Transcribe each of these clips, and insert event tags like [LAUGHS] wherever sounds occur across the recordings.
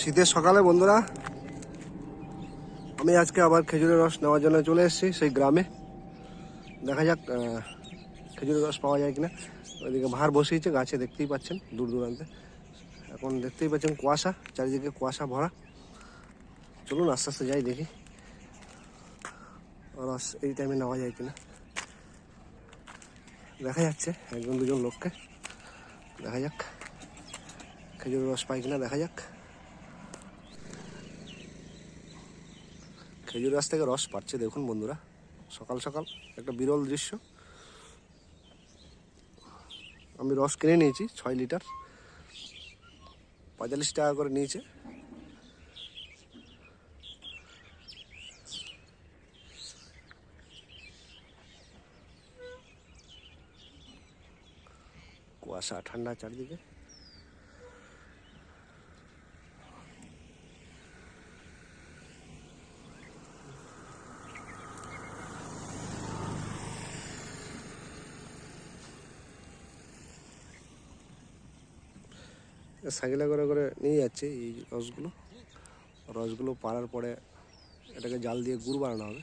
শীতের সকালে, বন্ধুরা। আমি আজকে আবার খেজুরের রস নেওয়ার জন্য চলে এসেছি, সেই গ্রামে। দেখা যাক খেজুরের রস পাওয়া যায় কিনা। ওইদিকে ভার বসিয়েছে, গাছে দেখতেই পাচ্ছেন, দূর দূরান্তে। এখন দেখতেই পাচ্ছেন, কুয়াশা, চারিদিকে কুয়াশা ভরা। চলুন, আস্তে আস্তে যাই, দেখি। রস এই টাইমে নেওয়া যায় কিনা। দেখা যাচ্ছে, একজন, দুজন লোককে। দেখা যাক, খেজুরের রস পাই কিনা, দেখা যাক। খেজুর গাছ থেকে রস পাচ্ছে, দেখুন বন্ধুরা। সকাল সকাল একটা বিরল দৃশ্য। আমি রস কিনে নিয়েছি, ছয় লিটার। পঁয়তাল্লিশ টাকা করে নিয়েছে। কুয়াশা, ঠান্ডা চারিদিকে। সাইকেলে করে করে নিয়ে যাচ্ছে এই রসগুলো। রসগুলো পাড়ার পরে এটাকে জাল দিয়ে গুড় বানানো হবে।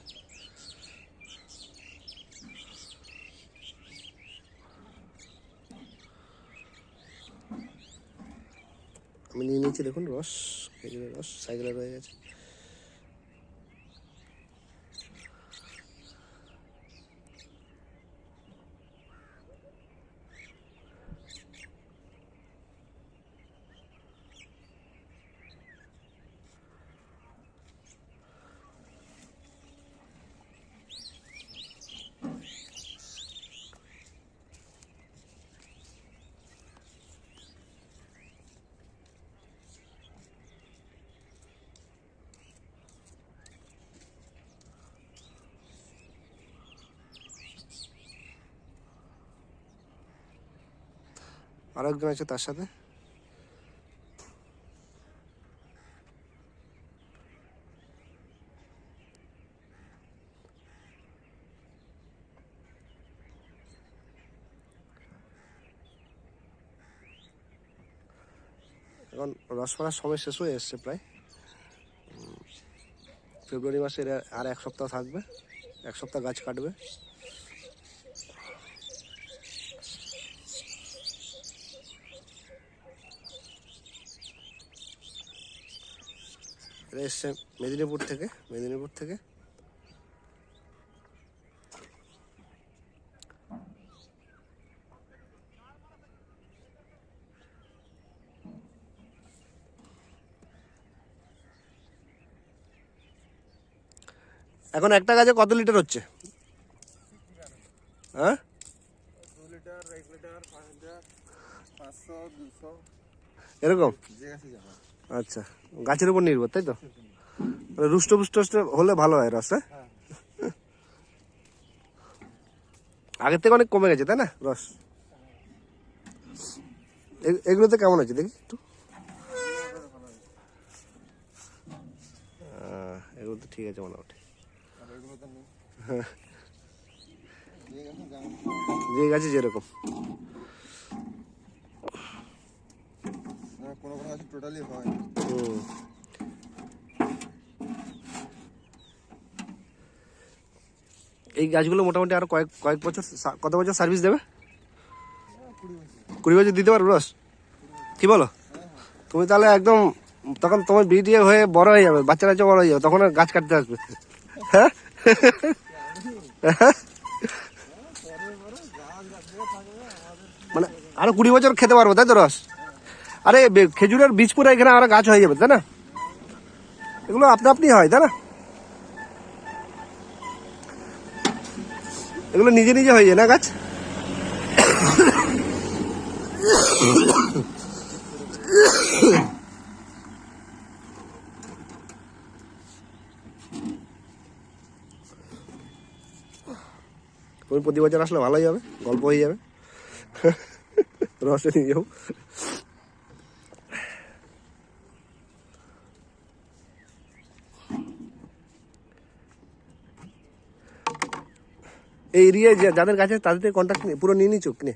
আমি নিয়ে নিয়েছি দেখুন রস খেজুরের রস সাইকেলে রয়ে গেছে। আর একজন আছে তার সাথে। এখন রস পড়ার সময় শেষ হয়ে এসছে প্রায়। ফেব্রুয়ারি মাসের আর- আর এক সপ্তাহ থাকবে, এক সপ্তাহ গাছ কাটবে। এসছে মেদিনীপুর থেকে মেদিনীপুর থেকে। এখন একটা গাছে কত লিটার হচ্ছে? হ্যাঁ? এরকম? আচ্ছা গাছের উপর নির্ভর, তাই তো? রুষ্ট পুষ্ট হলে ভালো হয় রস হ্যাঁ? আগের থেকে অনেক কমে গেছে, তাই না, রস? এগুলোতে কেমন আছে দেখি একটু? এগুলো তো ঠিক আছে হ্যাঁ। যে গাছে যেরকম না, কোনো কোনো গাছে টোটালি হয়। এই গাছগুলো মোটামুটি আরও কয়েক কয়েক বছর কত বছর সার্ভিস দেবে? কুড়ি বছর। দিতে পারবে রস কি বলো? তুমি তাহলে একদম তখন তোমার বিটিএ হয়ে বড় হয়ে যাবে বাচ্চা কাচ্চা বড় হয়ে যাবে তখন আর গাছ কাটতে আসবে। হ্যাঁ? মানে আরও কুড়ি বছর খেতে পারব তাই তো রস আরে, বে- খেজুরের বীজ পুরো এখানে আরও গাছ হয়ে যাবে, তাই না? এগুলো আপনা আপনি হয়, তাই না? এগুলো নিজে নিজে হয়ে যায় না গাছ? তুমি প্রতি বছর আসলে ভালোই হবে, গল্প হয়ে যাবে। রসে নিয়ে যাও এই এরিয়ায় যাদের কাছে তাদের থেকে কন্ট্যাক্ট পুরো নিয়ে নিচ্ছ কিনে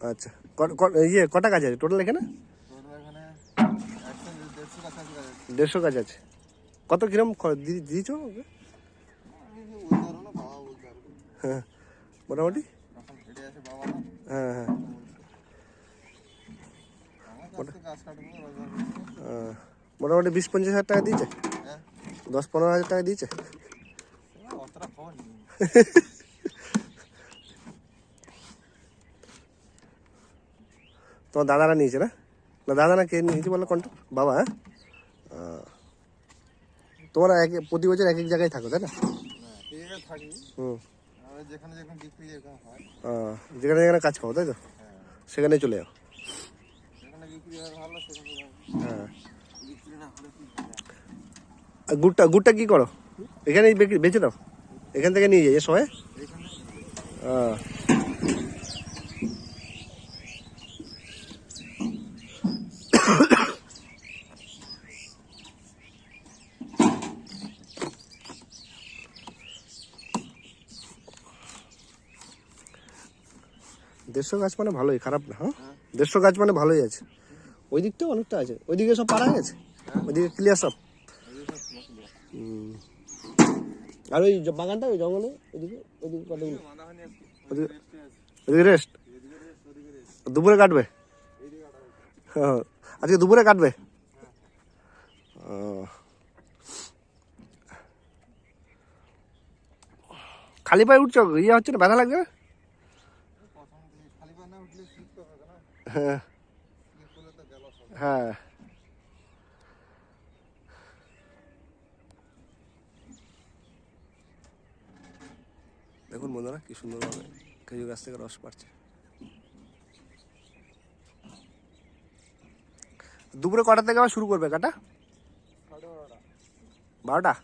আচ্ছা ইয়ে কটা কাজ আছে টোটাল এখানে? দেড়শো কাজ আছে। কত কিরম দিয়েছ হ্যাঁ মোটামুটি? হ্যাঁ হ্যাঁ। মোটামুটি বিশ পঞ্চাশ হাজার টাকা দিয়েছে? হ্যাঁ। দশ পনেরো হাজার টাকা দিয়েছে? [LAUGHS] তোমার দাদারা নিয়েছে না? না দাদা না কে নিয়েছে বলো কোনটা? বাবা হ্যাঁ? তোমরা এক প্রতি বছর এক এক জায়গায় থাকো তাই না? হুম। যেখানে যেখানে কাজ খাও তাই তো? হ্যাঁ। সেখানে চলে যাও। হয় গুড়টা গুড়টা কি করো? এখানেই বেচে দাও। এখান থেকে নিয়ে যাই সবাই? দেড়শো গাছ মানে ভালোই খারাপ না হ্যাঁ? দেড়শো গাছ মানে ভালোই আছে। ওই দিকটাও অনেকটা আছে ওইদিকে সব পাড়া গেছে ওইদিকে ক্লিয়ার সব হুম। আর ওই বাগানটা ওই জঙ্গলে ওইদিকে ওইদিকে কতগুলো ওদিকে- রেস্ট দুপুরে কাটবে। হ্যাঁ, আজকে দুপুরে কাটবে। খালি পায়ে উঠছো? ইয়ে হচ্ছে না ব্যথা লাগবে হ্যাঁ। হ্যাঁ। দেখুন বন্ধুরা, কি সুন্দরভাবে খেজুর গাছ থেকে রস পাচ্ছে। দুপুরে কটা থেকে আবার শুরু করবে কাটা? বারোটা?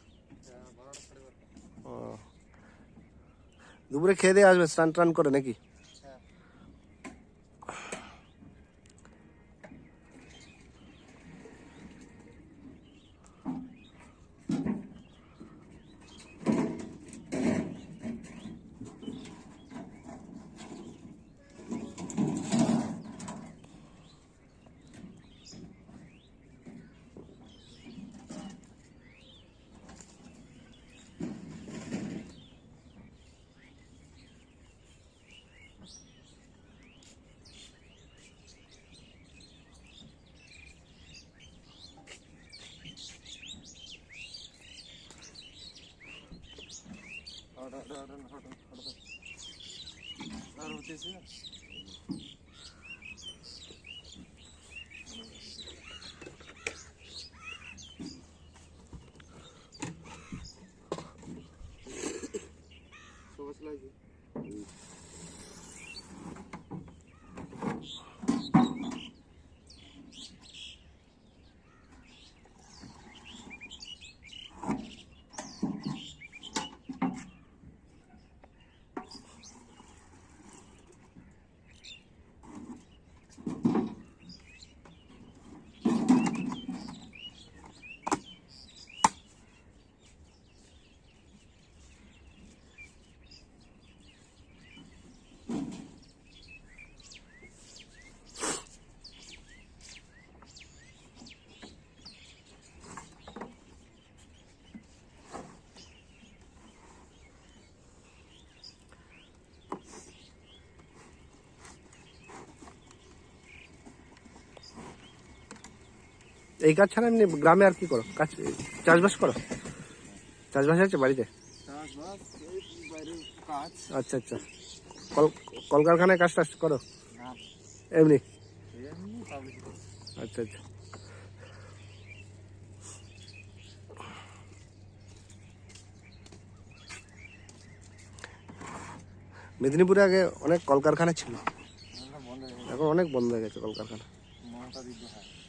দুপুরে খেয়ে দিয়ে আসবে, স্নান টান করে নাকি? So what's like it? Hm. এই কাজ ছাড়া এমনি গ্রামে আর কি করো? কাজ চাষবাস করো? চাষবাস আছে বাড়িতে? আচ্ছা আচ্ছা। কল, কলকারখানায় কাজ টাজ করো? এমনি? আচ্ছা আচ্ছা। মেদিনীপুরে আগে অনেক কলকারখানা ছিল। এখন অনেক বন্ধ হয়ে গেছে কলকারখানা।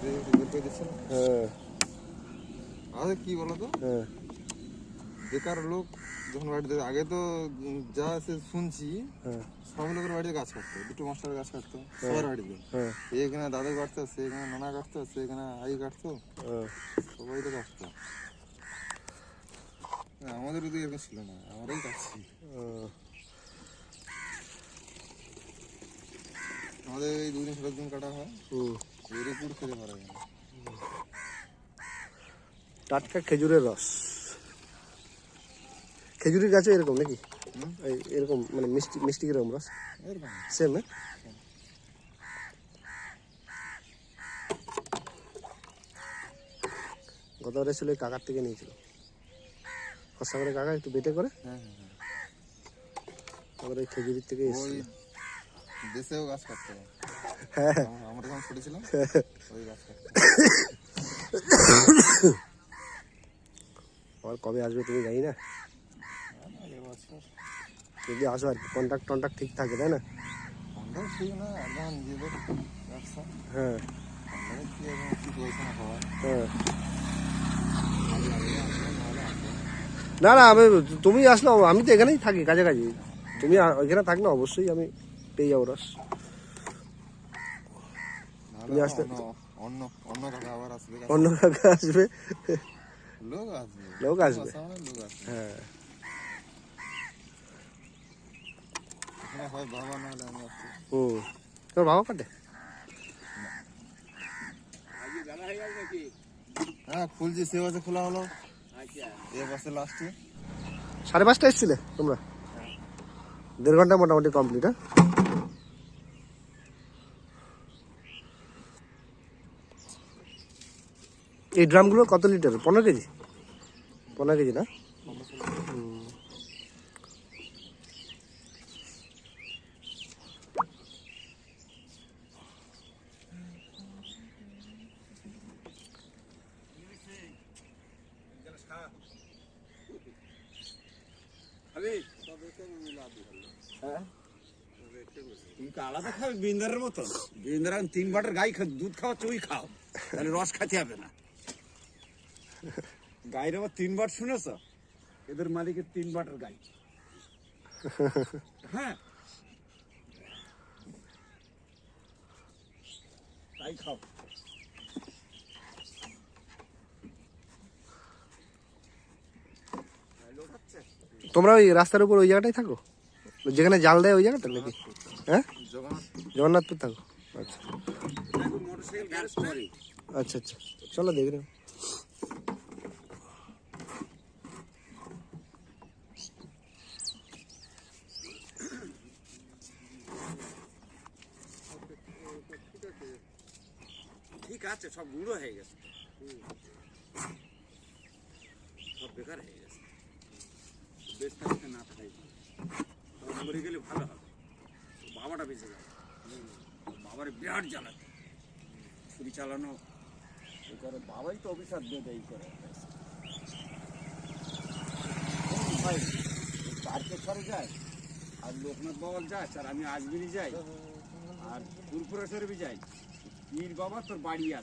হ্যাঁ। আরে কি বলতো হ্যাঁ। বেকার লোক যখন বাড়িতে আগে তো যা সে শুনছি হ্যাঁ। সব লোকের বাড়িতে গাছ কাটতো দুটো মাস্টার গাছ কাটতো সবার বাড়িতে। হ্যাঁ। এখানে দাদু কাটতো সে এখানে নানা কাটতো সে এখানে আই কাটতো হ্যাঁ। সবাই তো কাটতো। আমাদের ওদিকে এরকম ছিল না আমরাই কাটছি। হ্যাঁ। আমাদের এই দুদিন ষোলো দিন কাটা হয়। টাটকা খেজুরের রস। খেজুরের গাছও এরকম নাকি? এই এরকম মানে মিষ্টি মিষ্টি কীরকম রস? সেম গতবারে ছিল কাকার থেকে নিয়েছিল। খসা করে কাকা একটু বেটে করে হ্যাঁ হ্যাঁ হ্যাঁ। তারপরে খেজুরির থেকে দেশেও গাছ কাটতো হ্যাঁ। কবে আসবে তুমি জানি না। যদি আসো আর কি কন্ট্যাক্ট টন্ট্যাক্ট ঠিক থাকে, তাই না? হ্যাঁ। এখন হ্যাঁ। না। না, আমি, তুমি আসলো, আমি তো এখানেই থাকি, কাছাকাছি। তুমি ওইখানে থাক না অবশ্যই আমি পেয়ে যাব, রস। তুমি আসতে- অন্য অন্য কাকা আবার আসবে অন্য কাকা আসবে? লোক আসবে। লোক আসবে। হ্যাঁ। হয় তোর বাবা কাটে হ্যাঁ খুলছি সে খোলা হলো। এ বাসে লাস্টে সাড়ে পাঁচটা এসেছিলে তোমরা? দেড় ঘণ্টা মোটামুটি কমপ্লিট হ্যাঁ? এই ড্রামগুলো কত লিটার? পনেরো কেজি? পনেরো কেজি না? বিন্দারের মতন। বিন্দার তিন বাটার গাই দুধ খাওয়াচ্ছে ওই খাও। তাহলে রস খাতে হবে না। গায়ের আবার তিন বার শুনেছ? এদের মালিকের তিন বাটার গাই। হ্যাঁ। তাই খাও। তোমরা ওই রাস্তার উপর ওই জায়গাটাই থাকো? যেখানে জাল দেয় ওই জায়গাটা নাকি? হ্যাঁ? জগন্নাথপুর থাকো। আচ্ছা। আচ্ছা আচ্ছা। চলো দেখে ঠিক আছে, সব গুঁড়ো হয়ে গেছে। সব বেকার হয়ে গেছে। বেশ থাকতে না থাকাই ভালো। মরে গেলে ভালো হবে। বাবাটা বেঁচে যাবে। বাবার বিরাট জ্বালাতে ছুরি চালানো এই করে বাবাই তো অভিশাপ দিয়ে দেয় করে। ভাই তারকেশ্বরে যায়, আর লোকনাথ বাবার যাস আর আমি আজমিরি যাই, আর ফুরপুরেশ্বরে যাই। পীর তোর বাড়ি আছে।